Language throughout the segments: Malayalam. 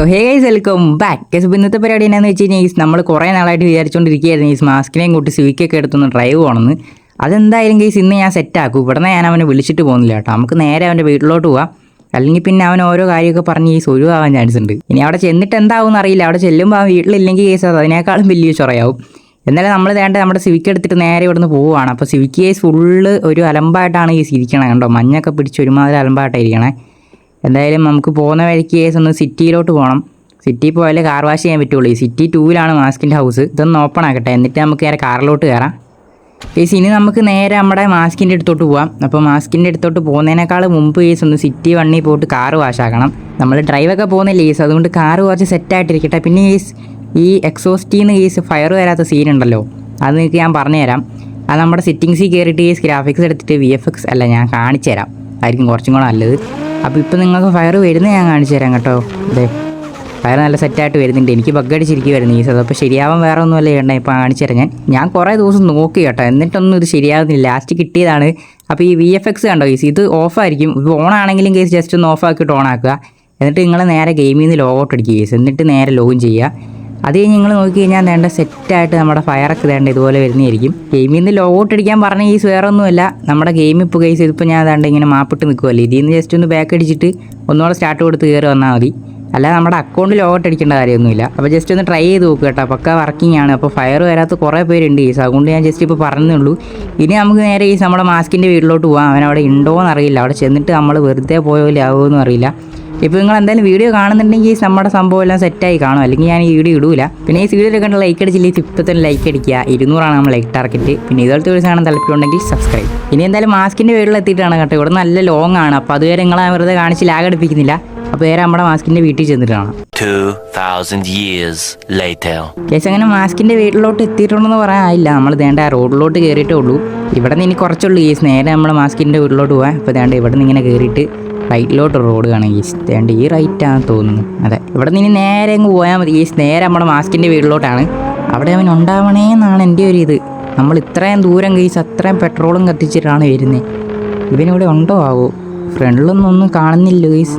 So hey guys welcome back guys ഇപ്പോൾ ഇന്നത്തെ പരിപാടി എന്നാന്ന് വെച്ച് കഴിഞ്ഞാൽ ഗൈസ് നമ്മൾ കുറേ നാളായിട്ട് വിചാരിച്ചുകൊണ്ടിരിക്കുകയായിരുന്നു ഈസ് മാസ്കിനെയും കൂട്ടി സ്വിക്കൊക്കെ എടുത്തൊന്ന് ഡ്രൈവ് പോകണമെന്ന്. അതെന്തായാലും ഗൈസ് ഇന്ന് ഞാൻ സെറ്റാക്കും ഇവിടെ ഞാൻ അവനെ വിളിച്ചിട്ട് പോകുന്നില്ല കേട്ടോ. നമുക്ക് നേരെ അവന്റെ വീട്ടിലോട്ട് പോവാം. അല്ലെങ്കിൽ പിന്നെ അവൻ ഓരോ കാര്യമൊക്കെ പറഞ്ഞ് ഈ ഒഴിവാകാൻ ചാൻസ് ഉണ്ട്. ഇനി അവിടെ ചെന്നിട്ട് എന്താവും അറിയില്ല അവിടെ ചെല്ലുമ്പോൾ അവൻ വീട്ടിലില്ലെങ്കിൽ കേസ് അത് അതിനേക്കാളും വലിയ ചൊറയാവും. എന്നാലും നമ്മൾ വേണ്ട നമ്മുടെ സിവിക്ക് എടുത്തിട്ട് നേരെ ഇവിടുന്ന് പോവുകയാണ്. അപ്പോൾ സിവിക്ക് കേസ് ഫുള്ള് ഒരു അലമ്പായിട്ടാണ് ഈ ഇരിക്കണേ കണ്ടോ? മഞ്ഞൊക്കെ പിടിച്ച് ഒരുമാതിരി അലമ്പായിട്ടായിരിക്കണേ എന്തായാലും നമുക്ക് പോകുന്ന വഴിക്ക് കേസ് ഒന്ന് സിറ്റിയിലോട്ട് പോകണം സിറ്റിയിൽ പോയാലേ കാർ വാഷ് ചെയ്യാൻ പറ്റുള്ളൂ. ഈ സിറ്റി ടൂവിലാണ് മാസ്കിന്റെ ഹൗസ് ഇതൊന്ന് ഓപ്പൺ ആക്കട്ടെ. എന്നിട്ട് നമുക്ക് നേരെ കാറിലോട്ട് കയറാം കേസ് ഇനി നമുക്ക് നേരെ നമ്മുടെ മാസ്കിന്റെ അടുത്തോട്ട് പോവാം. അപ്പോൾ മാസ്കിന്റെ അടുത്തോട്ട് പോകുന്നതിനേക്കാൾ മുമ്പ് കേസ് ഒന്ന് സിറ്റി വണ്ണിൽ പോയിട്ട് കാറ് വാഷാക്കണം നമ്മൾ ഡ്രൈവൊക്കെ പോകുന്നില്ല കേസ് അതുകൊണ്ട് കാറ് കുറച്ച് സെറ്റായിട്ടിരിക്കട്ടെ പിന്നെ കേസ് ഈ എക്സോസ്റ്റീന്ന് കേസ് ഫയർ വരാത്ത സീൻ ഉണ്ടല്ലോ. അത് നിങ്ങൾക്ക് ഞാൻ പറഞ്ഞുതരാം. അത് നമ്മുടെ സെറ്റിങ്സിൽ കയറിയിട്ട് കേസ് ഗ്രാഫിക്സ് എടുത്തിട്ട് വി എഫ് എക്സ് അല്ല ഞാൻ കാണിച്ചു തരാം ആയിരിക്കും കുറച്ചും കൂടെ നല്ലത്. അപ്പോൾ ഇപ്പോൾ നിങ്ങൾക്ക് ഫയർ വരുന്നത് ഞാൻ കാണിച്ചു തരാം കേട്ടോ. അതെ ഫയർ നല്ല സെറ്റായിട്ട് വരുന്നുണ്ട്. എനിക്ക് ബഗ് അടിച്ചിരിക്കുമായിരുന്നു ഈ അപ്പോൾ ശരിയാവാൻ വേറെ ഒന്നുമല്ല ചേട്ടാ ഇപ്പോൾ കാണിച്ചു തരാം ഞാൻ. ഞാൻ കുറേ ദിവസം നോക്കി കേട്ടോ. എന്നിട്ടൊന്നും ഇത് ശരിയാവുന്നില്ല. ലാസ്റ്റ് കിട്ടിയതാണ്. അപ്പോൾ ഈ വി എഫ് എക്സ് കണ്ടോ? ഈസ് ഇത് ഓഫായിരിക്കും ഇപ്പോൾ ഓൺ ആണെങ്കിലും കേസ് ജസ്റ്റ് ഒന്ന് ഓഫ് ആക്കിയിട്ട് ഓൺ ആക്കുക. എന്നിട്ട് നിങ്ങൾ നേരെ ഗെയിമിൽ നിന്ന് ലോഗൗട്ട് അടിക്കുക കേസ് എന്നിട്ട് നേരെ ലോഗിൻ ചെയ്യുക. അത് കഴിഞ്ഞ് നിങ്ങൾ നോക്കി കഴിഞ്ഞാൽ വേണ്ട സെറ്റായിട്ട് നമ്മുടെ ഫയറൊക്കെ വേണ്ട ഇതുപോലെ വരുന്നതായിരിക്കും. ഗെയിമിൽ നിന്ന് ലോഗൗട്ട് അടിക്കാൻ പറഞ്ഞ കേസ് വേറെ ഒന്നുമല്ല നമ്മുടെ ഗെയിം ഇപ്പോൾ കേസ് ഇതിപ്പോൾ ഞാൻ അതാണ്ട് ഇങ്ങനെ മാപ്പിട്ട് നിൽക്കുമല്ലോ ഇതിൽ നിന്ന് ജസ്റ്റ് ഒന്ന് ബാക്ക് അടിച്ചിട്ട് ഒന്നുകൂടെ സ്റ്റാർട്ട് കൊടുത്ത് കയറി വന്നാൽ മതി. അല്ലാതെ നമ്മുടെ അക്കൗണ്ട് ലോഗൗട്ട് അടിക്കേണ്ട കാര്യമൊന്നുമില്ല. അപ്പോൾ ജസ്റ്റ് ഒന്ന് ട്രൈ ചെയ്ത് നോക്കുക കേട്ടോ. പക്ക വർക്കിംഗ് ആണ്. അപ്പോൾ ഫയർ വരാത്ത കുറേ പേരുണ്ട് കേസ് അതുകൊണ്ട് ഞാൻ ജസ്റ്റ് ഇപ്പോൾ പറഞ്ഞേ ഉള്ളൂ. ഇനി നമുക്ക് നേരെ ഈ നമ്മുടെ മാസ്കിന്റെ വീട്ടിലോട്ട് പോകാം അവൻ അവിടെ ഉണ്ടോ എന്നറിയില്ല അവിടെ ചെന്നിട്ട് നമ്മൾ വെറുതെ പോയോ പോലെ ആവുമെന്നും അറിയില്ല. ഇപ്പോൾ നിങ്ങൾ എന്തായാലും വീഡിയോ കാണുന്നുണ്ടെങ്കിൽ നമ്മുടെ സംഭവം എല്ലാം സെറ്റായി കാണും. അല്ലെങ്കിൽ ഞാൻ ഈ വീഡിയോ ഇടൂല. പിന്നെ ഈ വീഡിയോ കണ്ട ലൈക്ക് അടിച്ചില്ലെങ്കിൽ ഇപ്പോൾ തന്നെ ലൈക്ക് അടിക്കുക. ഇരുന്നൂറാണ് നമ്മൾ ലൈക്ക് ടാർഗറ്റ് പിന്നെ ഇതുപോലത്തെ ഒരു സാധനം താല്പര്യമുണ്ടെങ്കിൽ സബ്സ്ക്രൈബ് ഇനി എന്തായാലും മാസ്കിന്റെ വീട്ടിൽ എത്തിയിട്ടാണ് കേട്ടോ. ഇവിടെ നല്ല ലോങ് ആണ്. അപ്പോൾ അതുവരെ നിങ്ങളെ വെറുതെ കാണിച്ച് ലാഗ് അടിപ്പിക്കുന്നില്ല. അപ്പോൾ നേരെ നമ്മുടെ മാസ്കിന്റെ വീട്ടിൽ ചെന്നിട്ടാണ്. കാണാം 2,000 years later. കേസ് അങ്ങനെ മാസ്കിന്റെ വീട്ടിലോട്ട് എത്തിയിട്ടുണ്ടെന്ന് പറയാനില്ല നമ്മൾ വേണ്ട റോഡിലോട്ട് കയറിയിട്ടേ ഉള്ളൂ. ഇവിടെ നിന്ന് ഇനി കുറച്ചുള്ളൂ കേസ് നേരെ നമ്മൾ മാസ്കിന്റെ വീട്ടിലോട്ട് പോകാം ഇപ്പോൾ വേണ്ട ഇവിടെ നിന്ന് ഇങ്ങനെ കയറിയിട്ട് റൈറ്റിലോട്ട് റോഡ് കാണാം കേസ് വേണ്ട ഈ റൈറ്റ് ആണെന്ന് തോന്നുന്നു. അതെ. ഇവിടെ നിന്ന് ഇനി നേരെ അങ്ങ് പോയാൽ മതി. ഈ നേരെ നമ്മുടെ മാസ്കിന്റെ വീട്ടിലോട്ടാണ്. അവിടെ അവൻ ഉണ്ടാവണേ എന്നാണ് എന്റെ ഒരു ഇത്. നമ്മൾ ഇത്രയും ദൂരം കേസ് അത്രയും പെട്രോളും കത്തിച്ചിട്ടാണ് വരുന്നത്. ഇവനിവിടെ ഉണ്ടോ? ആവോ. ഫ്രണ്ടിലൊന്നും ഒന്നും കാണുന്നില്ല ഗീസ്.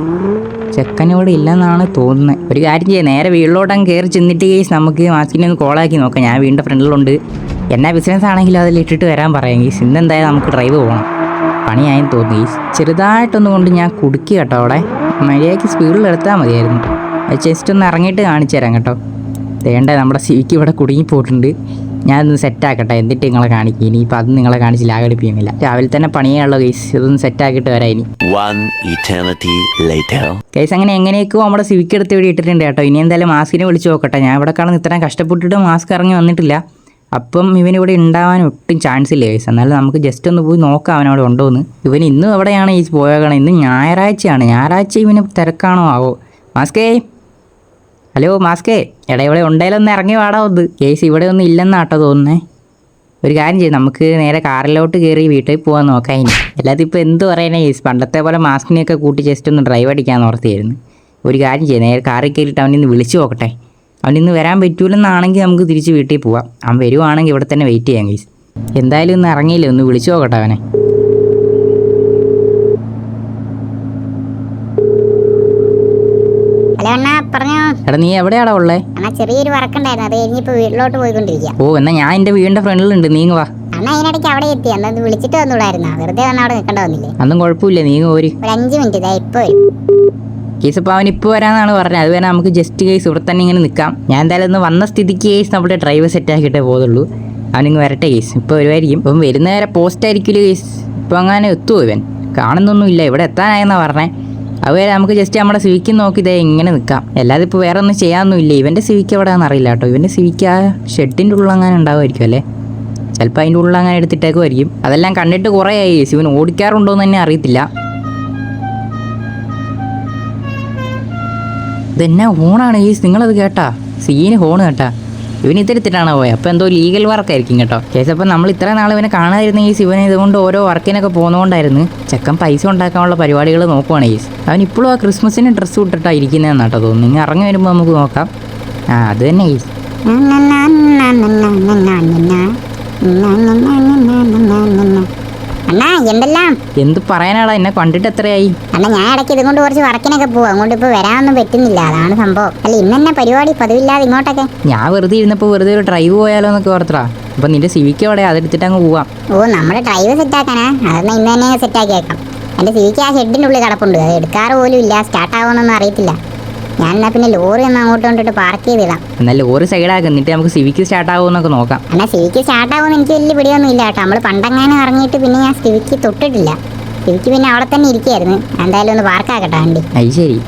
ചെക്കനോട് ഇല്ലെന്നാണ് തോന്നുന്നത്. ഒരു കാര്യം ചെയ്യാം. നേരെ വീട്ടിലോട്ടങ്ങ് കയറി ചെന്നിട്ട് ഗീസ് നമുക്ക് മാസ്കിനെ ഒന്ന് കോളാക്കി നോക്കാം. ഞാൻ വീണ്ടും ഫ്രണ്ടിലുണ്ട്. എന്നാ ബിസിനസ് ആണെങ്കിലും അതിൽ ഇട്ടിട്ട് വരാൻ പറയാം ഗീസ്. ഇന്നെന്തായാലും നമുക്ക് ഡ്രൈവ് പോകണം പണിയായെന്ന് തോന്നി. ചെറുതായിട്ടൊന്ന് കൊണ്ട് ഞാൻ കുടുക്കി കേട്ടോ അവിടെ. മര്യാദയ്ക്ക് സ്പീഡിൽ എടുത്താൽ മതിയായിരുന്നു. അത് ജസ്റ്റ് ഒന്ന് ഇറങ്ങിയിട്ട് കാണിച്ചു തരാം കേട്ടോ. വേണ്ട നമ്മുടെ സിവിക്ക് ഇവിടെ കുടുങ്ങിപ്പോയിട്ടുണ്ട്. ഞാനൊന്ന് സെറ്റാക്കട്ടെ എന്നിട്ട് നിങ്ങളെ കാണിക്കും. ഇനിയിപ്പോൾ അത് നിങ്ങളെ കാണിച്ച് ലാഗടിപ്പിക്കുന്നില്ല രാവിലെ തന്നെ പണിയാണല്ലോ കേസ് ഇതൊന്ന് സെറ്റാക്കിയിട്ട് വരാം ഇനി. കേസ് അങ്ങനെ എങ്ങനെയൊക്കെയോ നമ്മുടെ സിവിക്ക് എടുത്ത് ഇവിടെ ഇട്ടിട്ടുണ്ട് കേട്ടോ. ഇനി എന്തായാലും മാസ്കിനെ വിളിച്ച് നോക്കട്ടെ. ഞാൻ ഇവിടെ കാണുന്ന ഇത്രയും കഷ്ടപ്പെട്ടിട്ട് മാസ്ക് ഇറങ്ങി വന്നിട്ടില്ല. അപ്പം ഇവനിവിടെ ഉണ്ടാവാൻ ഒട്ടും ചാൻസ് ഇല്ല ഗൈസ് എന്നാലും നമുക്ക് ജസ്റ്റ് ഒന്ന് പോയി നോക്കാം അവനവിടെ ഉണ്ടോ എന്ന്. ഇവൻ ഇന്നും എവിടെയാണ് ഈ പോയേക്കണം ഇന്ന് ഞായറാഴ്ചയാണ്. ഞായറാഴ്ച ഇവന് തിരക്കാണോ ആവോ? മാസ്കേ? ഹലോ മാസ്കേ? എടാ ഇവിടെ ഉണ്ടേലൊന്ന് ഇറങ്ങി വാടാ ഒന്ന്. കേസ് ഇവിടെ ഒന്നും ഇല്ലെന്നാട്ടോ തോന്നുന്നേ. ഒരു കാര്യം ചെയ്യും നമുക്ക് നേരെ കാറിലോട്ട് കയറി വീട്ടിൽ പോകാൻ നോക്കാം ഇനി. അല്ലാതെ ഇപ്പോൾ എന്ത് പറയണേ കേസ് പണ്ടത്തെ പോലെ മാസ്കിനെയൊക്കെ കൂട്ടി ജസ്റ്റ് ഒന്ന് ഡ്രൈവ് അടിക്കാൻ ഓർത്തിയായിരുന്നു ഒരു കാര്യം ചെയ്യും നേരെ കാറിൽ കയറിയിട്ട് അവനിന്ന് വിളിച്ചു നോക്കട്ടെ. അവനിന്ന് വരാൻ പറ്റൂലെന്നാണെങ്കിൽ നമുക്ക് തിരിച്ച് വീട്ടിൽ പോവാം. അവൻ വരുവാണെങ്കിൽ ഇവിടെ തന്നെ വെയിറ്റ് ചെയ്യാം ഗൈസ് എന്തായാലും ഒന്ന് ഇറങ്ങിയില്ല? ഒന്ന് വിളിച്ചു നോക്കട്ടെ അവനെ. എടാ നീ എവിടെയാടാ ഉള്ളേ? ചെറിയൊരു വർക്കുണ്ടായിരുന്നു അത് കഴിഞ്ഞിപ്പോ വീട്ടിലോട്ട് പോയിക്കൊണ്ടിരിക്കുക ഓ എന്നാ ഞാൻ എന്റെ വീടിന്റെ ഫ്രണ്ടിലുണ്ട്. നീങ്ങ് വാ. അതിനിടയ്ക്ക് അവിടെ എത്തി. അന്ന് വിളിച്ചിട്ട് വെറുതെ വന്ന് അവിടെ നിൽക്കേണ്ട വന്നില്ലേ? അന്നും കുഴപ്പമില്ല. നീങ്ങ് പോര്. ഒരു അഞ്ച് മിനിറ്റ്. ഇതാ ഇപ്പൊ വരും. കേസ് ഇപ്പോൾ അവൻ ഇപ്പോൾ വരാമെന്നാണ് പറഞ്ഞത്. അതുവരെ നമുക്ക് ജസ്റ്റ് കേസ് ഇവിടെ തന്നെ ഇങ്ങനെ നിൽക്കാം ഞാൻ എന്തായാലും ഒന്ന് വന്ന സ്ഥിതിക്ക് കേസ് നമ്മുടെ ഡ്രൈവർ സെറ്റ് ആക്കിയിട്ടേ പോകുള്ളൂ അവനിങ്ങ് വരട്ടെ കേസ് ഇപ്പോൾ വരുമായിരിക്കും ഇപ്പം വരുന്ന നേരെ പോസ്റ്റ് ആയിരിക്കില്ല കേസ് ഇപ്പോൾ അങ്ങനെ എത്തുമോ ഇവൻ? കാണുന്നൊന്നും ഇല്ല. ഇവിടെ എത്താനായെന്നാണ് പറഞ്ഞേ. അതുവരെ നമുക്ക് ജസ്റ്റ് നമ്മുടെ സിവിക്ക് നോക്കി ഇതേ ഇങ്ങനെ നിൽക്കാം അല്ലാതെ ഇപ്പോൾ വേറെ ഒന്നും ചെയ്യാനൊന്നുമില്ല. ഇവന്റെ സിവിക്ക് എവിടെയാണെന്ന് അറിയില്ല കേട്ടോ. ഇവന്റെ സിവിക്ക് ആ ഷെഡിന്റെ ഉള്ളിൽ അങ്ങനെ ഉണ്ടാവുമായിരിക്കും അല്ലേ? ചിലപ്പോൾ അതിന്റെ ഉള്ളിൽ അങ്ങനെ എടുത്തിട്ടേക്കുമായിരിക്കും. അതെല്ലാം കണ്ടിട്ട് കുറേ ആയി ഇവൻ ഓടിക്കാറുണ്ടോ എന്ന് തന്നെ അറിയത്തില്ല. ഇതെന്നാ ഹോണാണ് ഈ നിങ്ങളത് കേട്ടാ സീന് ഹോൺ കേട്ടാ ഇവൻ ഇത്തരത്തിലാണ് പോയത് അപ്പോൾ എന്തോ ലീഗൽ വർക്കായിരിക്കും കേട്ടോ കേസ് അപ്പം നമ്മൾ ഇത്ര നാൾ ഇവനെ കാണാതിരുന്ന ഈ ഇവനെ ഇതുകൊണ്ട് ഓരോ വർക്കിനൊക്കെ പോകുന്നതുകൊണ്ടായിരുന്നു ചെക്കൻ പൈസ ഉണ്ടാക്കാനുള്ള പരിപാടികൾ നോക്കുവാണ് ഈ അവൻ ഇപ്പോഴും ആ ക്രിസ്മസിന് ഡ്രസ്സ് ഇട്ടിട്ടാണ് ഇരിക്കുന്നതെന്ന് കേട്ടോ തോന്നുന്നു നിങ്ങൾ ഇറങ്ങി വരുമ്പോൾ നമുക്ക് നോക്കാം ആ അത് തന്നെ ഈ അണ്ണാ എന്തെല്ലാം? എന്ത് പറയാനാടാ എന്നെ കണ്ടിട്ട് എത്രയായി? അല്ല ഞാൻ ഇടയ്ക്ക് ഇതുകൊണ്ട് കുറച്ച് വർക്കിനൊക്കെ പോകും അങ്ങോട്ട് ഇപ്പൊ വരാനൊന്നും പറ്റുന്നില്ല. അതാണ് സംഭവം. അല്ല ഇന്ന് തന്നെ പരിപാടി? പതിവില്ലാതെ ഇങ്ങോട്ടൊക്കെ. ഞാൻ വെറുതെ ഇരുന്നപ്പോ വെറുതെ ഒരു ഡ്രൈവ് പോയാലോ എന്നൊക്കെ ഓർത്തടാ. അപ്പൊ നിന്റെ സിവിക്കോടെ അതെടുത്തിട്ട് അങ്ങ് പോവാം. ഓ നമ്മുടെ ഡ്രൈവ് സെറ്റ് ആക്കാനാ. അതെന്നാ ഇന്ന് തന്നെ സെറ്റ് ആക്കിയേക്കാം എന്റെ സിവിക്ക് ആ ഷെഡിന്റെ ഉള്ളിൽ കിടപ്പുണ്ട്. അത് എടുക്കാറ് പോലും ഇല്ല. സ്റ്റാർട്ട് ആവുമെന്നൊന്നും അറിയത്തില്ല. ഞാൻ എന്നാ പിന്നെ ലോറി ഒന്ന് അങ്ങോട്ട് കൊണ്ടിട്ട് പാർക്ക് ചെയ്തിടാം. എന്നാൽ ലോറി സൈഡാക്കി എന്നിട്ട് നമുക്ക് സിവിക്ക് സ്റ്റാർട്ട് ആവുമെന്നൊക്കെ നോക്കാം. എന്നാൽ സിവിക്ക് സ്റ്റാർട്ട് ആവുമെന്ന് എനിക്ക് വലിയ പിടിയൊന്നും ഇല്ല കേട്ടോ. നമ്മൾ പണ്ടെങ്ങാനും ഇറങ്ങിയിട്ട് പിന്നെ ഞാൻ സിവിക്ക് തൊട്ടിട്ടില്ല. സിവിക്ക് പിന്നെ അവിടെ തന്നെ ഇരിക്കുകയായിരുന്നു എന്തായാലും ഒന്ന് പാർക്കാക്കട്ടെ വണ്ടി അത് ശരി.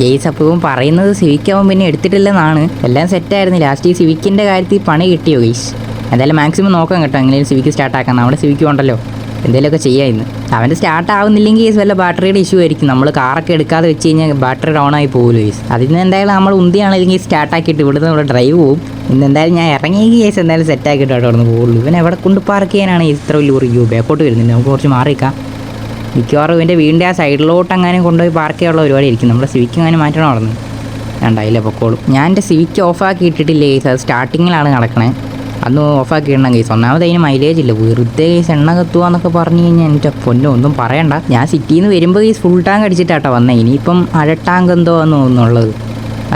ജെയ്സ് അപ്പവും പറയുന്നത് സിവിക്ക് അവൻ പിന്നെ എടുത്തിട്ടില്ലെന്നാണ്. എല്ലാം സെറ്റായിരുന്നു ലാസ്റ്റ് ഈ സിവിക്കിന്റെ കാര്യത്തിൽ പണി കിട്ടിയോ ഗെയ്സ്? എന്തായാലും മാക്സിമം നോക്കാം കേട്ടോ. എങ്ങനെയും സിവിക്ക് സ്റ്റാർട്ടാക്കാം നമ്മുടെ സിവിക്ക് ഉണ്ടല്ലോ. എന്തെങ്കിലുമൊക്കെ ചെയ്യാം ഇന്ന്. അവന്റെ സ്റ്റാർട്ട് ആവുന്നില്ലെങ്കിൽ കേസ് വല്ല ബാറ്ററിയുടെ ഇഷ്യൂ ആയിരിക്കും. നമ്മൾ കാറൊക്കെ എടുക്കാതെ വെച്ച് കഴിഞ്ഞാൽ ബാറ്ററി ഡൗൺ ആയി പോകുമല്ലോ കേസ് അതിന് എന്തായാലും നമ്മൾ ഉന്തിയാണെങ്കിൽ സ്റ്റാർട്ട് ആക്കിയിട്ട് ഇവിടുന്ന് ഇവിടെ ഡ്രൈവ് പോകും ഇന്ന് എന്തായാലും ഞാൻ ഇറങ്ങിയ കേസ് എന്തായാലും സെറ്റ് ആക്കിയിട്ട് അവിടെ നിന്ന് പോകുള്ളൂ. ഇവൻ എവിടെ കൊണ്ട് പാർക്ക് ചെയ്യാനാണ് ഇത്ര വലിയ റിവ്യൂ ബാക്കോട്ട് വരുന്നില്ല. നമുക്ക് കുറച്ച് മാറിക്കാം മിക്കവാറും ഇവന്റെ വീടിന്റെ ആ സൈഡിലോട്ട് അങ്ങനെ കൊണ്ടുപോയി പാർക്ക് ചെയ്യാനുള്ള പരിപാടി ആയിരിക്കും. നമ്മുടെ സിവിക്ക് അങ്ങനെ മാറ്റണം അവിടെ നിന്ന്. വേണ്ടായില്ല പൊക്കോളും. ഞാൻ എന്റെ സിവിക്ക് ഓഫാക്കി ഇട്ടിട്ടില്ലേ അത് സ്റ്റാർട്ടിങ്ങിലാണ് നടക്കണേ. അന്ന് ഓഫാക്കി ഇടണം കേസ് ഒന്നാമത് അതിന് മൈലേജ് ഇല്ല. വെറുതെ കേസ് എണ്ണ കത്തുക എന്നൊക്കെ പറഞ്ഞു കഴിഞ്ഞാൽ എന്റെ പൊന്നോ ഒന്നും പറയണ്ട. ഞാൻ സിറ്റിയിൽ നിന്ന് വരുമ്പോൾ കേസ് ഫുൾ ടാങ്ക് അടിച്ചിട്ടാട്ടോ വന്നേ. ഇനിയിപ്പം അര ടാങ്ക് എന്തോ എന്ന് തോന്നുന്നുള്ളത്.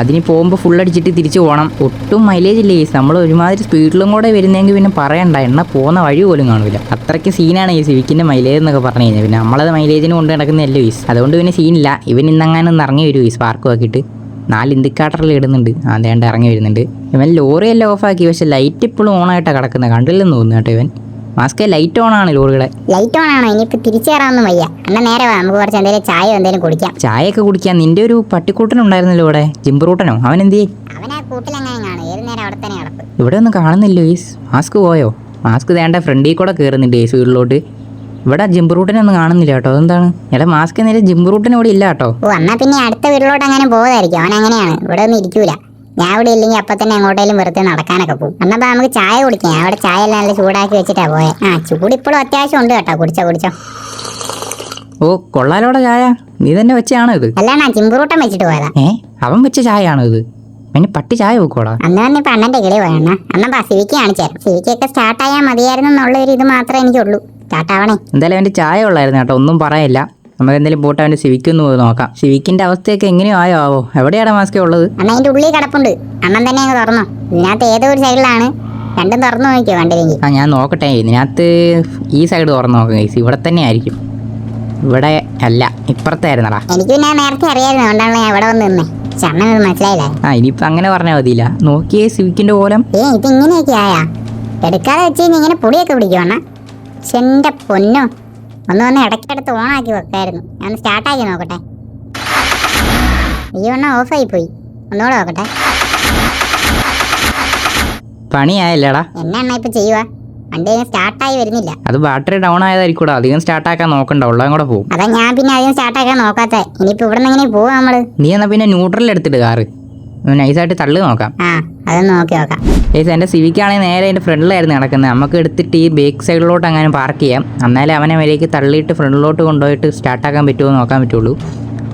അതിന് പോകുമ്പോൾ ഫുൾ അടിച്ചിട്ട് തിരിച്ചു പോകണം ഒട്ടും മൈലേജ് ഇല്ല കേസ് നമ്മൾ ഒരുമാതിരി സ്പീഡിലും കൂടെ വരുന്നെങ്കിൽ പിന്നെ പറയണ്ട. എണ്ണ പോകുന്ന വഴി പോലും കാണില്ല അത്രയ്ക്ക് സീനാണ് ഈ സിവിക്കിന്റെ മൈലേജ് എന്നൊക്കെ പറഞ്ഞു കഴിഞ്ഞാൽ. പിന്നെ നമ്മളത് മൈലേജിന് കൊണ്ട് നടക്കുന്നതല്ല വീസ് അതുകൊണ്ട് പിന്നെ സീനില്ല ഇവൻ ഇന്നങ്ങാനൊന്നിറങ്ങി വരും ഈ സ്പാർക്ക് ആക്കിയിട്ട് നാല് ഇൻഡിക്കേറ്ററിൽ ഇടുന്നുണ്ട്. അതേണ്ട ഇറങ്ങി വരുന്നുണ്ട്. ഇവൻ ലോറിയെല്ലാം ഓഫാക്കി പക്ഷെ ലൈറ്റ് ഇപ്പോഴും ഓണായിട്ടാണ് കിടക്കുന്നത് കണ്ടില്ലെന്ന് തോന്നുന്നു കേട്ടോ ഇവൻ. മാസ്ക് ലൈറ്റ് ഓൺ ആണ് ലോറികളെ. ലൈറ്റ് ഓൺ ആണോ? തിരിച്ചു കയറാനൊന്നും വയ്യ. എന്നാൽ നേരെ വാ. നമുക്ക് കുറച്ച് എന്തെങ്കിലും ചായ എന്തെങ്കിലും കുടിക്കാം. ചായയൊക്കെ കുടിക്കാൻ നിന്റെ ഒരു പട്ടിക്കൂട്ടൻ ഉണ്ടായിരുന്നല്ലോ ഇവിടെ. ജിംബ്രൂട്ടനോ അവൻ എന്ത് ചെയ്യേ? അവനാ കൂട്ടിലെങ്ങനെ കാണും. ഏത് നേരം അവിടെ തന്നെ കിടപ്പ് ഇവിടെ ഒന്നും കാണുന്നില്ലോ ഈസ് മാസ്ക് പോയോ? മാസ്ക് വേണ്ട ഫ്രണ്ടിൽ കൂടെ കയറുന്നുണ്ട് ഈസ് വീട്ടിലോട്ട്. ഇവിടെ ജിംബ്രൂട്ടിനെ ഒന്നും കാണുന്നില്ല കേട്ടോ. അതെന്താണ്? എടാ മാസ്ക് നേരെ ജിംബ്രൂട്ടിന് ഇവിടെ ഇല്ല കേട്ടോ. ഓ എന്നാ പിന്നെ അടുത്ത വീട്ടിലോട്ട് അങ്ങനെ പോകുമായിരിക്കും അവൻ അങ്ങനെയാണ്. ഇവിടെ ഒന്നും ഇരിക്കൂല. ഞാൻ ഇവിടെ ഇല്ലെങ്കിൽ അപ്പൊ തന്നെ എങ്ങോട്ടേലും വെറുതെ നടക്കാനൊക്കെ പോകും. എന്നാ നമുക്ക് ചായ കുടിക്കാം. അവിടെ ചായ എല്ലാം നല്ല ചൂടാക്കി വെച്ചിട്ടാ പോയെ. ആ ചൂട് ഇപ്പോഴും അത്യാവശ്യം ഉണ്ട് കേട്ടോ. കുടിച്ചോ കുടിച്ചോ. ഓ കൊള്ളാലോടെ ചായ. നീ തന്നെ വെച്ചാണോ ഇത്? അല്ലാണ്ട് ചിമ്പുറൂട്ടം വെച്ചിട്ട് പോയതാ. ഏ അവൻ വെച്ച ചായയാണോ ഇത്? പിന്നെ പട്ടി ചായ വെക്കോടാ അന്ന് തന്നെ ഇപ്പൊ അണ്ണന്റെ കിളി പോയണ്ണ അണ്ണ സിവിക്ക് കാണിച്ചു. സിവിക്കൊക്കെ സ്റ്റാർട്ട് ആയാൽ മതിയായിരുന്നു എന്നുള്ള ഒരു ഇത് മാത്രമേ എനിക്കുള്ളൂ. എന്തായാലും അവന്റെ ചായ ഉള്ളായിരുന്നു കേട്ടോ ഒന്നും പറയില്ല നമുക്ക് എന്തായാലും പോട്ട് അവന്റെ സിവിക്കൊന്ന് പോയി നോക്കാം. സിവിക്കിന്റെ അവസ്ഥയൊക്കെ എങ്ങനെയോ ആയോ ആവോ? എവിടെയാണ് മാസ്ക് ഉള്ളത്? അമ്മ അതിന്റെ ഉള്ളിൽ കിടപ്പുണ്ട്. അണ്ണൻ തന്നെ അങ്ങ് തുറന്നു. ഇതിനകത്ത് ഏതൊരു ഒരു സൈഡിലാണ്. രണ്ടും തുറന്നു നോക്കിയോ കണ്ടില്ലെങ്കിൽ ആ ഞാൻ നോക്കട്ടെ. ഇതിനകത്ത് ഈ സൈഡ് തുറന്നു നോക്കാം ഗൈസ് ഇവിടെ തന്നെ ആയിരിക്കും. ഇവിടെ അല്ല ഇപ്പുറത്തായിരുന്നടാ. എനിക്ക് ഞാൻ നേരത്തെ അറിയായിരുന്നു. അതുകൊണ്ടാണ് ഞാൻ ഇവിടെ വന്ന് നിന്നേ. മനസ്സിലായില്ല? ആ ഇനിയിപ്പോ അങ്ങനെ പറഞ്ഞാൽ മതിയില്ല. നോക്കിയേ സിവിക്കിന്റെ കോലം. ഏ ഇത് ഇങ്ങനെയൊക്കെ ആയാ? എടുക്കാതെ വെച്ച് ഇങ്ങനെ പൊടിയൊക്കെ പിടിക്കുവണ്ണ പക്ഷെ എന്റെ പൊന്നോ. ഒന്ന് വന്ന് ഇടയ്ക്കടുത്ത് ഓണാക്കി വെക്കായിരുന്നു. ഞാൻ സ്റ്റാർട്ടാക്കി നോക്കട്ടെ. ഈ എണ്ണ ഓഫായി പോയി. ഒന്നുകൂടെ നോക്കട്ടെ. പണിയായല്ലേടാ. എന്നാ എണ്ണ ഇപ്പൊ ചെയ്യുക വണ്ടി അതിന് സ്റ്റാർട്ടായി വരുന്നില്ല. അത് ബാറ്ററി ഡൗൺ ആയതായിരിക്കൂടാ. അധികം സ്റ്റാർട്ടാക്കാൻ നോക്കണ്ട. ഉള്ളതും കൂടെ പോകും അതാ ഞാൻ പിന്നെ അധികം സ്റ്റാർട്ടാക്കാൻ നോക്കാത്ത. ഇനിയിപ്പോ ഇവിടെ നിന്ന് എങ്ങനെ പോവാ നമ്മൾ? നീ എന്നാ പിന്നെ ന്യൂട്രൽ എടുത്തിട്ട് കാറ്. നൈസായിട്ട് തള്ളി നോക്കാം. ഏസ് എന്റെ സിവിക്കാണെങ്കിൽ നേരെ അതിന്റെ ഫ്രണ്ടിലായിരുന്നു കിടക്കുന്നത് നമുക്ക് എടുത്തിട്ട് ഈ ബേക്ക് സൈഡിലോട്ട് അങ്ങനെ പാർക്ക് ചെയ്യാം. എന്നാലേ അവനെ വരേക്ക് തള്ളിയിട്ട് ഫ്രണ്ടിലോട്ട് കൊണ്ടുപോയിട്ട് സ്റ്റാർട്ടാക്കാൻ പറ്റുമോ നോക്കാൻ പറ്റുള്ളൂ.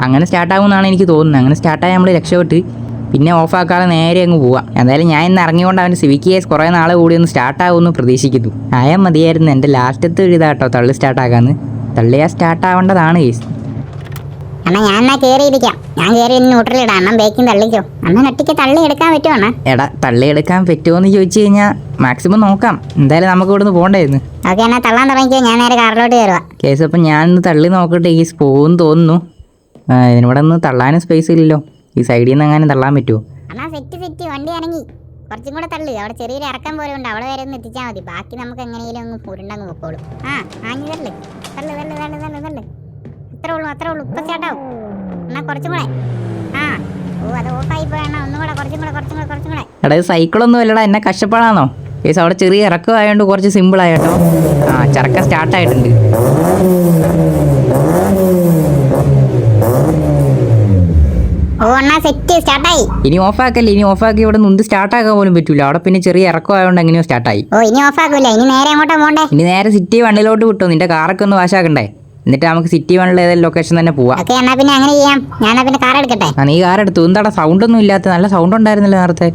അങ്ങനെ സ്റ്റാർട്ടാകുമെന്നാണ് എനിക്ക് തോന്നുന്നത്. അങ്ങനെ സ്റ്റാർട്ടായി നമ്മൾ രക്ഷപ്പെട്ട് പിന്നെ ഓഫ് ആക്കാതെ നേരെ അങ്ങ് പോവാം. എന്തായാലും ഞാൻ ഇന്ന് ഇറങ്ങിക്കൊണ്ട് അവന്റെ സിവിക്ക് കേസ് കുറേ നാളെ കൂടി ഒന്ന് സ്റ്റാർട്ടാകുമെന്ന് പ്രതീക്ഷിക്കുന്നു. ആയാൽ മതിയായിരുന്നു എന്റെ ലാസ്റ്റത്തെ ഒരു ഇതാട്ടോ തള്ളി സ്റ്റാർട്ടാക്കാന്ന് തള്ളിയാൽ സ്റ്റാർട്ടാവേണ്ടതാണ് കേസ് അണ്ണാ ഞാൻ എന്നാ കയറിയിരിക്കാം ഞാൻ കയറി ന്യൂട്രലിടാം. അണ്ണൻ ബേക്കിംഗ് തള്ളിക്കോ. അണ്ണൻ ഒറ്റയ്ക്ക് തള്ളി എടുക്കാൻ പറ്റുമോ അണ്ണാ എടാ തള്ളിയെടുക്കാൻ പറ്റുമോ എന്ന് ചോദിച്ചു കഴിഞ്ഞാൽ മാക്സിമം നോക്കാം. എന്തായാലും നമുക്ക് ഇവിടുന്ന് പോകണ്ടായിരുന്നു. ഓക്കെ എന്നാ തള്ളാൻ തുടങ്ങിക്കോ. ഞാൻ നേരെ കാറിലോട്ട് കയറുക കേസ് അപ്പം ഞാൻ ഒന്ന് തള്ളി നോക്കട്ടെ. ഈ പോകും തോന്നുന്നു. ആ, ഇതിനിവിടെ ഒന്ന് തള്ളാനും സ്പേസ് ഇല്ലല്ലോ. ഈ സൈഡിൽ നിന്ന് അങ്ങനെ തള്ളാൻ പറ്റുമോ അണ്ണാ സെറ്റ് സെറ്റ് വണ്ടി ഇറങ്ങി കുറച്ചും കൂടെ തള്ളു. അവിടെ ചെറിയൊരു ഇറക്കം പോലെ ഉണ്ട്. അവിടെ വരെ ഒന്ന് എത്തിച്ചാൽ മതി. ബാക്കി നമുക്ക് എങ്ങനെയെങ്കിലും ഒന്ന് ഉരുണ്ടങ്ങ് പൊക്കോളും. ആ ആഞ്ഞു തള്ളു. തള്ളു തള്ളു തള്ളു തള്ളു തള്ളു. അത്രേ ഉള്ളൂ അത്രേ ഉള്ളൂ. ഇപ്പൊ ചേട്ടാവും എന്നാ കുറച്ചും കൂടെ. ആ. ഓ അത് ഓഫായി പോയണ ഒന്നും കൂടെ കുറച്ചും കൂടെ കുറച്ചും കൂടെ കുറച്ചും കൂടെ. എടാ ഇത് സൈക്കിളൊന്നും അല്ലടാ എന്നെ കഷ്ടപ്പാടാണോ കേസ് അവിടെ ചെറിയ ഇറക്കം ആയതുകൊണ്ട് കുറച്ച് സിമ്പിൾ ആയിട്ടോ ആ ചറക്ക സ്റ്റാർട്ടായിട്ടുണ്ട് ഓ അണ്ണാ സെറ്റ് സ്റ്റാർട്ടായി ഇനി ഓഫാക്കല്ലേ? ഇനി ഓഫാക്കി ഇവിടെ നിന്ന് സ്റ്റാർട്ടാക്കാൻ പോലും പറ്റൂല. അവിടെ പിന്നെ ചെറിയ ഇറക്കം ആയതുകൊണ്ട് എങ്ങനെയോ സ്റ്റാർട്ടായി ഓ ഇനി ആക്കൂല. ഇനി നേരെ അങ്ങോട്ടാ പോണ്ടേ? ഇനി നേരെ സിറ്റി വണ്ണിലോട്ട് വിട്ടോ. നിന്റെ കാറൊക്കെ ഒന്ന് വാശാക്കണ്ടേ എന്നിട്ട് നമുക്ക് സിറ്റി വണ്ണിൽ ഏതെങ്കിലും ലൊക്കേഷൻ തന്നെ പോവാം. ഓക്കെ എന്നാ പിന്നെ അങ്ങനെ ചെയ്യാം. ഞാൻ എന്നാ പിന്നെ കാർ എടുക്കട്ടെ? ആ നീ കാർ എടുത്തു. എന്താടാ സൗണ്ട് ഒന്നും ഇല്ലാത്ത നല്ല സൗണ്ട് ഉണ്ടായിരുന്നല്ലോ നേരത്തെ?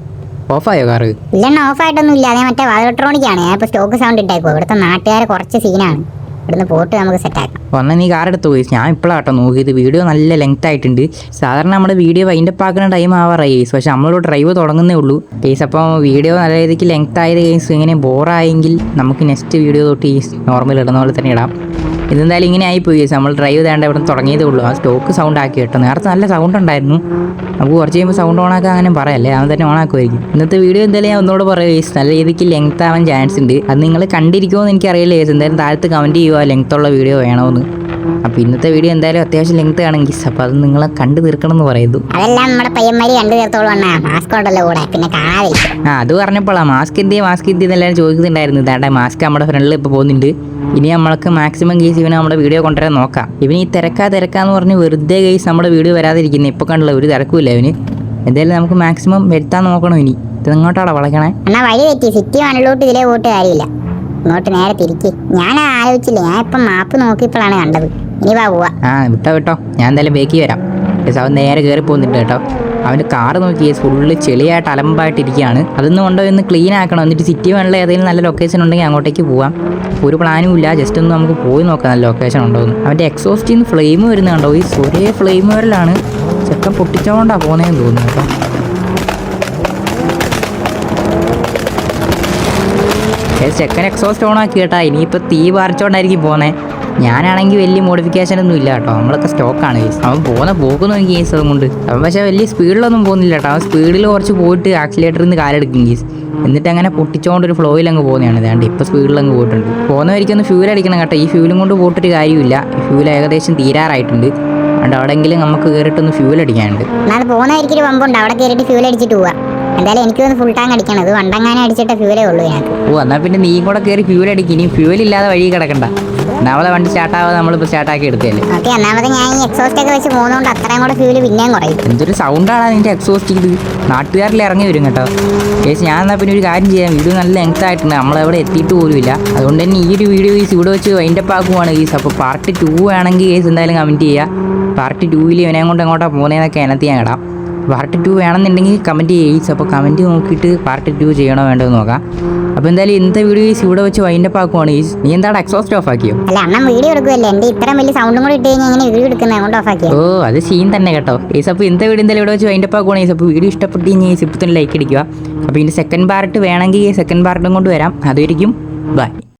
ഓഫായോ കാറ് ഇല്ലെണ്ണ ഓഫായിട്ടൊന്നും ഇല്ല. അതേ മറ്റേ വാൾട്രോണിക്കാണ് ഞാൻ ഇപ്പോൾ സ്റ്റോക്ക് സൗണ്ട് ഇട്ടേക്കോ ഇവിടുത്തെ നാട്ടുകാരെ കുറച്ച് സീനാണ് ഇവിടുന്ന് പോട്ട് നമുക്ക് സെറ്റാക്കാം വന്നാൽ നീ കാർ എടുത്ത് പോയി. ഞാൻ ഇപ്പോഴാട്ടോ നോക്കിയത്. വീഡിയോ നല്ല ലെങ്ത് ആയിട്ടുണ്ട്. സാധാരണ നമ്മുടെ വീഡിയോ വൈൻഡപ്പ് ആക്കുന്ന ടൈം ആവാറായി കേസ് പക്ഷെ നമ്മളോട് ഡ്രൈവ് തുടങ്ങുന്നേ ഉള്ളൂ. കേസ് അപ്പോൾ വീഡിയോ നല്ല രീതിക്ക് ലെങ്ത് ആയത് കേസ് ഇങ്ങനെ ബോറായെങ്കിൽ നമുക്ക് നെക്സ്റ്റ് വീഡിയോ തൊട്ട് ഈ നോർമൽ ഇടുന്ന പോലെ തന്നെ ഇടാം. ഇതെന്തായാലും ഇങ്ങനെ ആയിപ്പോയി. നമ്മൾ ഡ്രൈവ് ചെയ്യാണ്ട് ഇവിടെ തുടങ്ങിയതേ ഉള്ളൂ. ആ സ്റ്റോക്ക് സൗണ്ട് ആക്കി കേട്ടോ. നേരത്തെ നല്ല സൗണ്ട് ഉണ്ടായിരുന്നു. നമുക്ക് കുറച്ച് കഴിയുമ്പോൾ സൗണ്ട് ഓൺ ആക്കാൻ അങ്ങനെ പറയല്ലേ അവൻ തന്നെ ഓൺ ആക്കുമായിരിക്കും. ഇന്നത്തെ വീഡിയോ എന്തായാലും ഞാൻ ഒന്നുകൂടെ പറയാം കേസ് നല്ല രീതിക്ക് ലെങ്ത് ആവാൻ ചാൻസ് ഉണ്ട്. അത് നിങ്ങൾ കണ്ടിരിക്കുമോ എന്ന് കേസ് എന്തായാലും താഴത്ത് കമന്റ് ചെയ്യുക ലെങ്ത് ഉള്ള വീഡിയോ വേണമെന്ന് അപ്പൊ ഇന്നത്തെ വീഡിയോ എന്തായാലും അത്യാവശ്യം ലെങ്ത് ആണെങ്കിൽ അപ്പൊ അത് നിങ്ങളെ കണ്ടു തീർക്കണം എന്ന് പറയുന്നു. അതെല്ലാം നമ്മുടെ പയ്യന്മാര് കണ്ടു തീർത്തോളൂ മാസ്ക് ഉണ്ടല്ലോ കൂടെ. പിന്നെ കാണാതെ ആ അത് പറഞ്ഞപ്പോഴാണ് മാസ്ക് എന്തിയെ മാസ്ക് എന്ത് എന്നെല്ലാം ചോദിക്കുന്നുണ്ടായിരുന്നു. ഇതാണ്ട മാസ്ക് നമ്മുടെ ഫ്രണ്ടിൽ ഇപ്പൊ പോകുന്നുണ്ട്. ഇനി നമ്മൾക്ക് മാക്സിമം കേസ് ഇവനെ നമ്മുടെ വീഡിയോ കൊണ്ടുവരാൻ നോക്കാം. ഇവന് ഈ തിരക്കാ തിരക്കാന്ന് പറഞ്ഞ് വെറുതെ കേസ് നമ്മുടെ വീഡിയോ വരാതിരിക്കുന്നത് ഇപ്പോൾ കണ്ടില്ല ഒരു തിരക്കുമില്ല ഇവന്. എന്തായാലും നമുക്ക് മാക്സിമം വരുത്താൻ നോക്കണം ഇനി. ഇത് എങ്ങോട്ടാടാ വളയ്ക്കണേ എന്നാ വഴി തെറ്റി. സിറ്റി വണ്ണിലോട്ട് ഇതിലെ വോട്ട് കാര്യമില്ല. ഇങ്ങോട്ട് നേരെ തിരിക്ക്. ഞാൻ ആലോചിച്ചില്ല ഞാൻ ഇപ്പം മാപ്പ് നോക്കിയപ്പോഴാണ് കണ്ടത്. ഇനി വാ പോവാ. ആ വിട്ടോ വിട്ടോ. ഞാൻ എന്തായാലും ബേക്കി വരാം. അവൻ നേരെ കയറി പോകുന്നുണ്ട് കേട്ടോ. അവന്റെ കാറ് നോക്കി ഫുള്ള് ചെളിയായിട്ട് അലമ്പായിട്ടിരിക്കുകയാണ്. അതൊന്നും കൊണ്ടോ ഒന്ന് ക്ലീൻ ആക്കണം. എന്നിട്ട് സിറ്റി വേണ്ട ഏതെങ്കിലും നല്ല ലൊക്കേഷൻ ഉണ്ടെങ്കിൽ അങ്ങോട്ടേക്ക് പോവാം. ഒരു പ്ലാനും ഇല്ല. ജസ്റ്റ് ഒന്ന് നമുക്ക് പോയി നോക്കാം നല്ല ലൊക്കേഷൻ ഉണ്ടോ എന്ന്. അവന്റെ എക്സോസ്റ്റിൽ നിന്ന് ഫ്ലെയിം വരുന്നുണ്ടോ ഈ ഒരേ ഫ്ലെയിം വരലാണ് ചെക്കൻ പൊട്ടിച്ചോണ്ടാണ് പോകുന്നതെന്ന് തോന്നുന്നു കേട്ടോ. ചെക്കൻ എക്സോസ്റ്റ് ഓൺ ആക്കി കേട്ടാ. ഇനിയിപ്പോൾ തീ പാറിച്ചോണ്ടായിരിക്കും പോന്നെ. ഞാനാണെങ്കിൽ വലിയ മോഡിഫിക്കേഷൻ ഒന്നും ഇല്ല കേട്ടോ. നമ്മളൊക്കെ സ്റ്റോക്കാണ് അവൻ പോകുന്ന പോക്ക് നോക്കി കേസ് അതുകൊണ്ട് അവൻ പക്ഷേ വലിയ സ്പീഡിലൊന്നും പോകുന്നില്ല കേട്ടോ. അവൻ സ്പീഡിൽ കുറച്ച് പോയിട്ട് ആക്സിലേറ്ററിൽ നിന്ന് കാലെടുക്കും കേസ് എന്നിട്ട് അങ്ങനെ പൊട്ടിച്ചോണ്ട് ഒരു ഫ്ലോയിൽ അങ്ങ് പോകുന്നതാണ്. ഇതാണ്ട് ഇപ്പോൾ സ്പീഡിൽ അങ്ങ് പോയിട്ടുണ്ട്. പോകുന്ന വരിക്കൊന്ന് ഫ്യൂൽ അടിക്കണം കേട്ടോ. ഈ ഫ്യൂലും കൊണ്ട് പോയിട്ടൊരു കാര്യമില്ല. ഫ്യൂൽ ഏകദേശം തീരാറായിട്ടുണ്ട്. അതുകൊണ്ട് അവിടെയെങ്കിലും നമുക്ക് കയറിയിട്ടൊന്ന് ഫ്യൂൽ അടിക്കാനുണ്ട്. പോകുന്നവരിക്കൊരു പമ്പുണ്ട് അവിടെ കയറിയിട്ട് ഫ്യൂൽ അടിച്ചിട്ട് പോവാ. എന്തായാലും എനിക്കൊന്ന് ഫുൾ ടാങ്ക് അടിക്കണം. ഇത് വണ്ടങ്ങാനെ അടിച്ചിട്ട് ഫ്യൂലേ ഉള്ളൂ ഞങ്ങൾക്ക് ഓ എന്നാൽ പിന്നെ നീ കൂടെ കയറി ഫ്യൂൽ അടിക്കും. ഇനി ഫ്യൂൽ ഇല്ലാതെ വഴി കിടക്കണ്ട. നമ്മളെ വണ്ടി സ്റ്റാർട്ടാവാതെ നമ്മളിപ്പോൾ സ്റ്റാർട്ടാക്കി എടുത്തല്ലേ ഓക്കെ ഒന്നാമത് ഞാൻ ഈ എക്സോസ്റ്റ് ഒക്കെ വെച്ച് പോകുന്നതുകൊണ്ട് അത്രയും കൂടെ ഫ്യൂൽ പിന്നെയും കുറയും. എന്തൊരു സൗണ്ടാണ് നിന്റെ എക്സോസ്റ്റ് ഇത്. നാട്ടുകാരിൽ ഇറങ്ങി വരും കേട്ടോ. ചേച്ചി ഞാൻ എന്നാൽ പിന്നെ ഒരു കാര്യം ചെയ്യാം. ഇത് നല്ല ലെങ്ത് ആയിട്ടുണ്ട്. നമ്മളെവിടെ എത്തിയിട്ട് പോലുമില്ല. അതുകൊണ്ട് തന്നെ ഈ ഒരു വീഡിയോ ഈസ് ഇവിടെ വെച്ച് വൈൻഡപ്പ് ആക്കുവാണ് ഈസ് അപ്പോൾ പാർട്ട് ടു ആണെങ്കിൽ കേസ് എന്തായാലും കമന്റ് ചെയ്യുക പാർട്ട് ടൂവിൽ ഇവനെ കൊണ്ട് എങ്ങോട്ടാണ് പോകുന്നതെന്നൊക്കെ അതിനകത്ത് ഞാൻ ഇടാം. പാർട്ട് ടു വേണമെന്നുണ്ടെങ്കിൽ കമന്റ് ചെയ്യിച്ചു അപ്പോൾ കമന്റ് നോക്കിയിട്ട് പാർട്ട് ടു ചെയ്യണോ വേണ്ടോ എന്ന് നോക്കാം. അപ്പോൾ എന്തായാലും ഇന്നത്തെ വീഡിയോ ഈസ് ഇവിടെ വെച്ച് വൈൻഡപ്പ് ആക്കുവാണ്. ഈസ് നീ എന്താണ് എക്സോസ്റ്റ് ഓഫ് ആക്കിയോ? അല്ല അണ്ണൻ വീഡിയോ എടുക്കുമല്ലേ എന്റെ ഇത്രയും വലിയ സൗണ്ടും കൂടി ഇട്ട് കഴിഞ്ഞാൽ എങ്ങനെ വീഡിയോ എടുക്കുന്നത് അതുകൊണ്ട് ഓഫ് ആക്കിയോ? ഓ അത് സീൻ തന്നെ കേട്ടോ. ഈസ് അപ്പോൾ ഇന്നത്തെ വീഡിയോ എന്തായാലും ഇവിടെ വെച്ച് വൈൻഡപ്പ് ആക്കുവാണ്. ഈസ് അപ്പോൾ വീഡിയോ ഇഷ്ടപ്പെട്ട് കഴിഞ്ഞാൽ ഈസ് ഇപ്പോൾ തന്നെ ലൈക്ക് അടിക്കുക. അപ്പോൾ ഇതിന്റെ സെക്കൻഡ് പാർട്ട് വേണമെങ്കിൽ സെക്കൻഡ് പാർട്ടും കൊണ്ട് വരാം. അതായിരിക്കും ബൈ